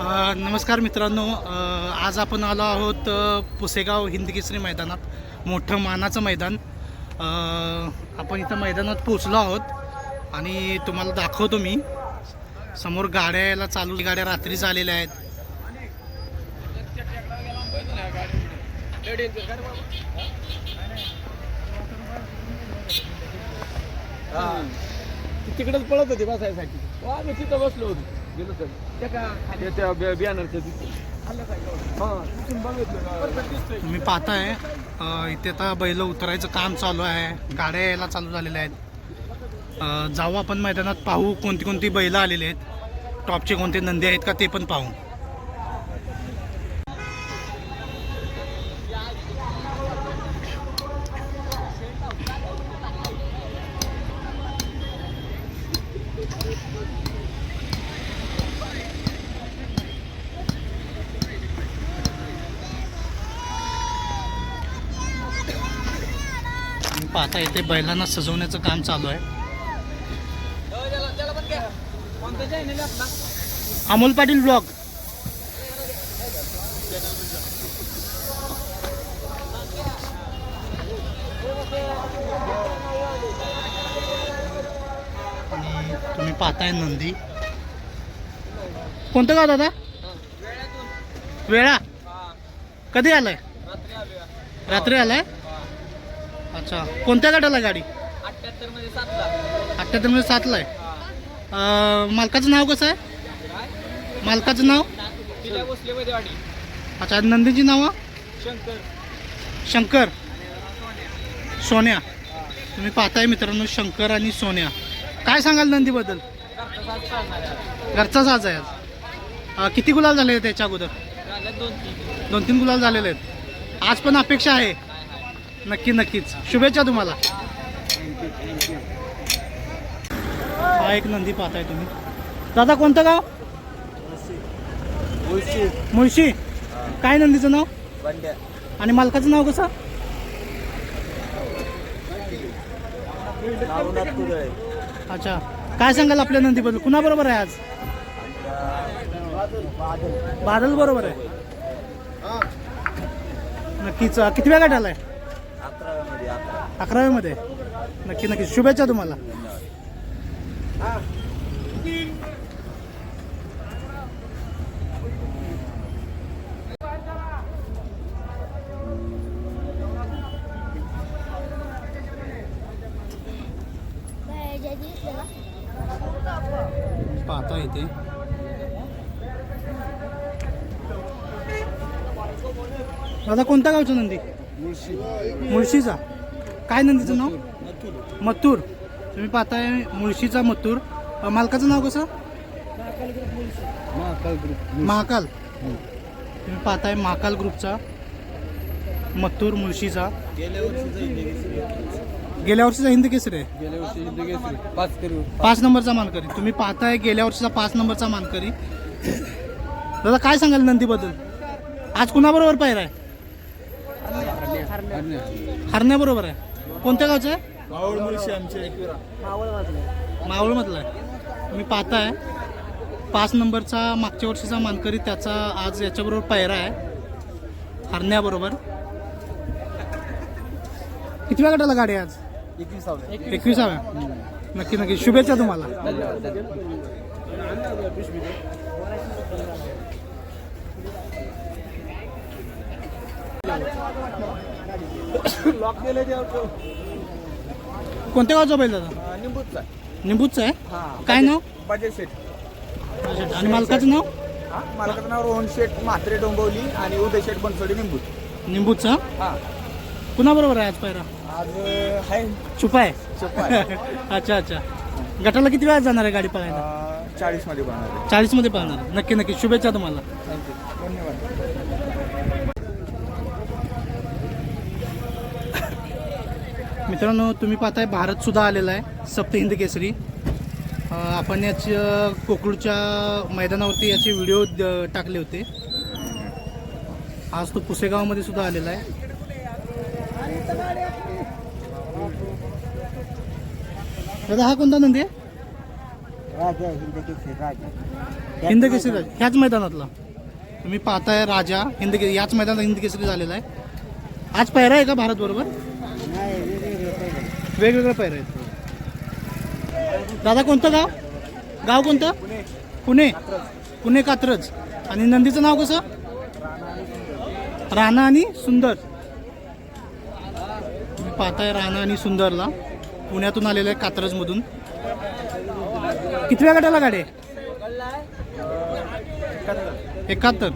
नमस्कार मित्रांनो. आज आपण आलो आहोत पुसेगाव हिंदकेसरी मैदानात मोठं मानाचं मैदान. आपण इथं मैदानात पोचलो आहोत आणि तुम्हाला दाखवतो मी. समोर गाड्या यायला चालू गाड्या रात्रीच आलेल्या आहेत. तिकडेच पळत होते बसायसाठी. आम्ही तिथं बसलो होतो. गेलो तर त्या बॅनरच्या हा? तुम्ही पाहताय इथे आता बैल उतरायचं काम चालू आहे. गाड्या यायला चालू झालेल्या आहेत. जाऊ आपण मैदानात पाहू कोणती कोणती बैल आलेले आहेत. टॉपचे कोणते नंदी आहेत का ते पण पाहू. पाहता इथे बैलांना सजवण्याचं काम चालू आहे. अमोल पाटील ब्लॉग. आणि तुम्ही पाहताय नंदी. कोणतं गाव दादा? वेळा. कधी आलाय? रात्री आलाय. अच्छा. कोणत्या गाड्याला गाडी? अठ्ठ्याहत्तरमध्ये सातला अठ्ठ्याहत्तरमध्ये सातला आहे. अं, मालकाचं नाव कसं आहे? मालकाचं नाव? तिला बसले मध्ये अच्छा नंदीची नावं? शंकर. शंकर सोन्या. तुम्ही पाहताय मित्रांनो शंकर आणि सोन्या. काय सांगाल नंदीबद्दल? घरचा चालणार आहे. घरचा साज आहे आज. अं, किती गुलाल झाले आहेत त्याच्या अगोदर? दोन तीन. दोन तीन गुलाल झालेले आहेत. आज पण अपेक्षा आहे. नक्की नक्कीच. शुभेच्छा तुम्हाला. हा एक नंदी पाहताय तुम्ही. दादा कोणतं गाव? मुळशी. काय नंदीचं नाव? आणि मालकाचं नाव कसं? अच्छा. काय सांगाल आपल्या नंदीबद्दल? कुणाबरोबर आहे आज? बादल. बरोबर आहे. नक्कीच. किती वेळ गाठ आलाय अकराव्यामध्ये नक्की नक्की. शुभेच्छा तुम्हाला. पाहता येते. दादा कोणत्या गावचं नंदी? मुळशीचा. काय नंदीचं नाव? मथुर. तुम्ही पाहताय मुळशीचा मथुर. मालकाचं नाव कसं? महाकाल तुम्ही पाहताय महाकाल ग्रुपचा मथुर मुळशीचा. गेल्या वर्षीचा हिंद केसरी आहे गेल्या वर्षी हिंद केसरी. पाच करू पाच नंबरचा मानकरी. तुम्ही पाहताय गेल्या वर्षीचा पाच नंबरचा मानकरी. दादा काय सांगाल नंदीबद्दल? आज कुणाबरोबर पाहिर आहे? हरण्याबरोबर आहे. कोणत्या गावचं आहे? मावळमधला आहे. तुम्ही पाहताय पाच नंबरचा मागच्या वर्षीचा मानकरी त्याचा आज याच्याबरोबर पायरा आहे. हरण्याबरोबर. किती वेळ गटाला गाडी आहे आज? एकवीस एकविसाव्या. नक्की नक्की. शुभेच्छा तुम्हाला. लॉक केलं कोणत्या गावचा बैल दादा? निंबूचा. निंबूचं आहे? हा काय नाव? बजाज शेठ. अच्छा, आणि मालकाचं नाव? हा मालकाचं नाव रोहन शेठ म्हात्रे डोंबवली आणि उदय शेठ बनसोडी निंबू. निंबूचं? हा. कुणाबरोबर आहे आज पायरा? आज आहे. छुपा आहे? आहे. अच्छा अच्छा. गटाला किती वेळात जाणार आहे गाडी पळायला? चाळीसमध्ये बनणार आहे. चाळीसमध्ये पळणार आहे. नक्की नक्की. शुभेच्छा तुम्हाला. थँक्यू धन्यवाद. मित्रांनो तुम्ही पाहताय भारत सुद्धा आलेला आहे सप्त हिंद केसरी. आपण याची अ, कोकरूडच्या मैदानावरती याचे व्हिडिओ टाकले होते. आज तो पुसेगावमध्ये सुद्धा आलेला आहे. दादा हा कोणता नंदी आहे? राजा हिंद केसरी राजा. राजा. ह्याच मैदानातला. तुम्ही पाहताय राजा हिंद याच मैदानात हिंद केसरी झालेला आहे. आज पैरा आहे का भारत बरोबर पहिले वेगवेगळे पैर आहेत. दादा कोणतं गाव? गाव कोणतं? पुणे. पुणे कात्रज. आणि नंदीचं नाव कसं? राणा आणि सुंदर. तुम्ही पाहताय राणा आणि सुंदरला. पुण्यातून आलेलं आहे कात्रजमधून. कितव्या गटाला गाडी एकाहत्तर.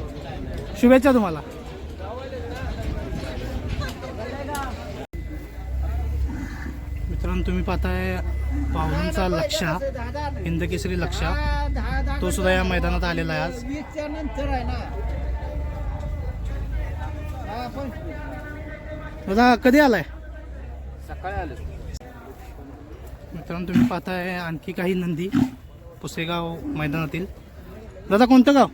शुभेच्छा तुम्हाला. मित्रांनो तुम्ही पाहताय पाहुण्यांचा लक्ष हिंद केसरी लक्ष तो सुद्धा या मैदानात आलेला आहे आज. दादा कधी आलाय? सकाळी आलं. मित्रांनो तुम्ही पाहताय आणखी काही नंदी पुसेगाव मैदानातील. दादा कोणतं गाव?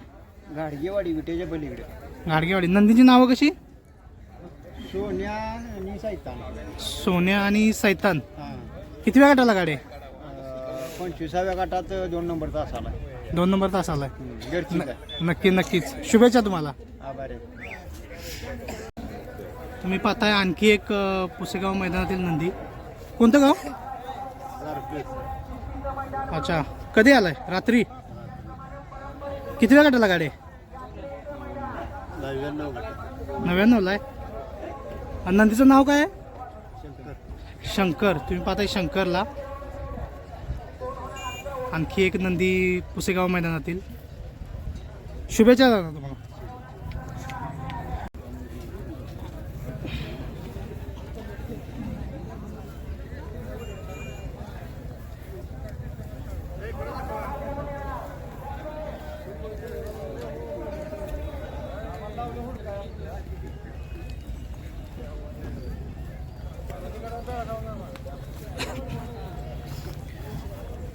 गाडगेवाडी विटेच्या पलीकडे. गाडगेवाडी. नंदीची नावं कशी? सोन्या आणि सैतान. सोन्या आणि सैतान. हा. कितव्या गटाला गाडी? आहे? पंचवीसाव्या गटात दोन नंबर तास आला दोन नंबर तास आलाय. नक्की नक्कीच. शुभेच्छा तुम्हाला. आभार आहे. तुम्ही पाहताय आणखी एक अ, पुसेगाव मैदानातील नंदी. कोणतं गाव? अच्छा. कधी आलाय? रात्री? कितव्या गटाला गाडी? आहे? नव्याण्णव गट नव्याण्णवला आहे? आणि नंदीचं नाव काय? आहे शंकर. शंकर. तुम्ही पाहताय शंकरला. आणखी एक नंदी पुसेगाव मैदानातील. शुभेच्छा दादा तुम्हाला.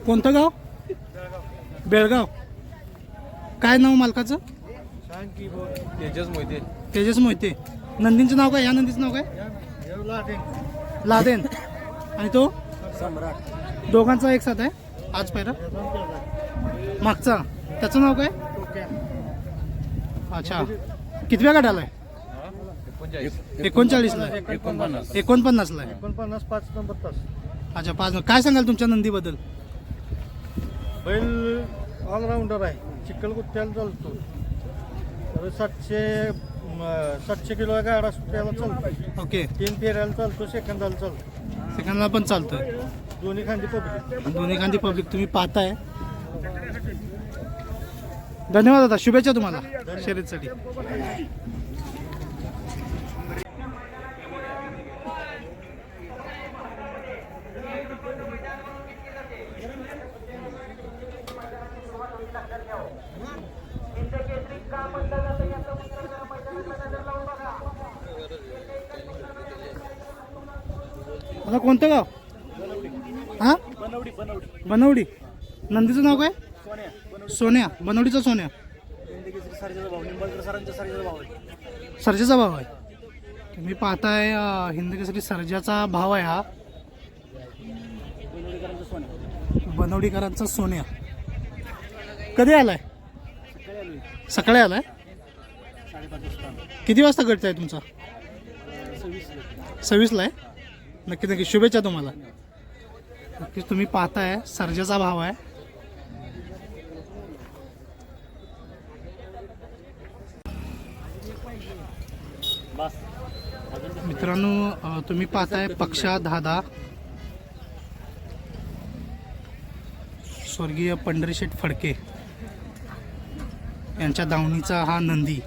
कोणतं गाव? बेळगाव. काय नाव मालकाचं? तेजस मोहिते. तेजस मोहिते. नंदींचं नाव काय? या नंदीचं नाव काय? लादेन. आणि तो? सम्राट. दोघांचा एक साथ आहे. आज पहिला. मागचा. त्याचं नाव काय? अच्छा. कितव्या गटाला आहे? एकोणचाळीसला एकोणपन्नासला एकोणपन्नास पाच नंबर तास. अच्छा पाच काय सांगाल तुमच्या नंदीबद्दल? बैल ऑलराऊंडर आहे. चिखलगुत्त्याला चालतो. तर सातशे सातशे किलो गाडा सुट्ट्याला चालतो. ओके. तीन फेऱ्याला चालतो सेकंदाला चालतो. सेकंदला पण चालतं दोन्ही खांदी पब्लिक दोन्ही गांधी पब्लिक तुम्ही पाहताय. धन्यवाद दादा शुभेच्छा तुम्हाला. शर्यतीसाठी. आता कोणतं गाव? हा? बनवडी. नंदीचं नाव काय? सोन्या. बनवडीचा सोन्या. सर्जाचा भाव आहे. तुम्ही पाहताय अं, हिंदकेसरी सर्जाचा भाव आहे हा. बनवडीकरांचा सोन्या. कधी आलाय? सकाळी आलाय? किती वाजता गटचा आहे तुमचा? सव्वीसला आहे. नक्की नक्की. शुभेच्छा तुम्हाला. नक्कीच तुम्ही पाहताय सर्जाचा भाव आहे. मित्रांनो तुम्ही पाहताय पक्षा दादा स्वर्गीय पंढरीशेठ फडके यांच्या दावणीचा हा नंदी.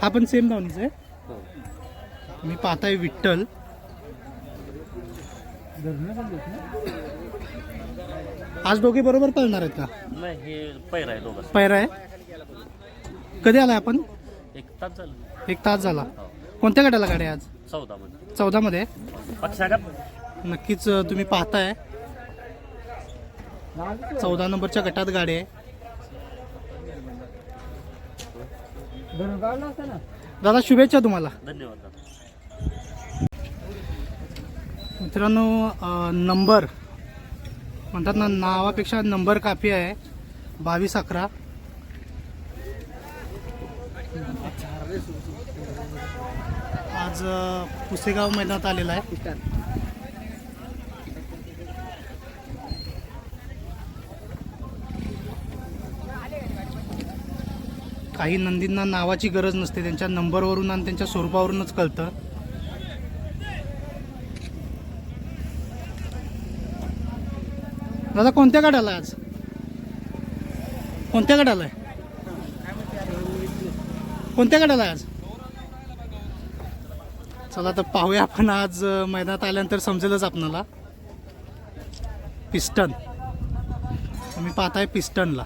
हा पण सेम दावणीचा आहे. तुम्ही पाहताय विठ्ठल. आज दोघे बरोबर पळणार आहेत का? नाही हे पैर आहे आहे? कधी आलाय आपण? एक तास झालं. एक तास झाला. कोणत्या गटाला गाडी आहे आज? चौदा मध्ये चौदामध्ये पक्षाघात नक्कीच तुम्ही पाहताय. चौदा नंबरच्या गटात गाडी आहे. दादा शुभेच्छा तुम्हाला. धन्यवाद दादा. मित्रांनो नंबर. म्हणतात ना नावापेक्षा नंबर काफी आहे. बावीस अकरा. आज पुसेगाव मैदानात आलेला आहे. काही नंदींना नावाची गरज नसते त्यांच्या नंबरवरून आणि त्यांच्या स्वरूपावरूनच कळतं. दादा कोणत्या गाड्याला आज? कोणत्या गाड्याला आहे? कोणत्या गाड्याला आहे आज? चला तर पाहूया आपण आज मैदानात आल्यानंतर समजेलच आपणाला. पिस्टन. तुम्ही पाहताय पिस्टनला.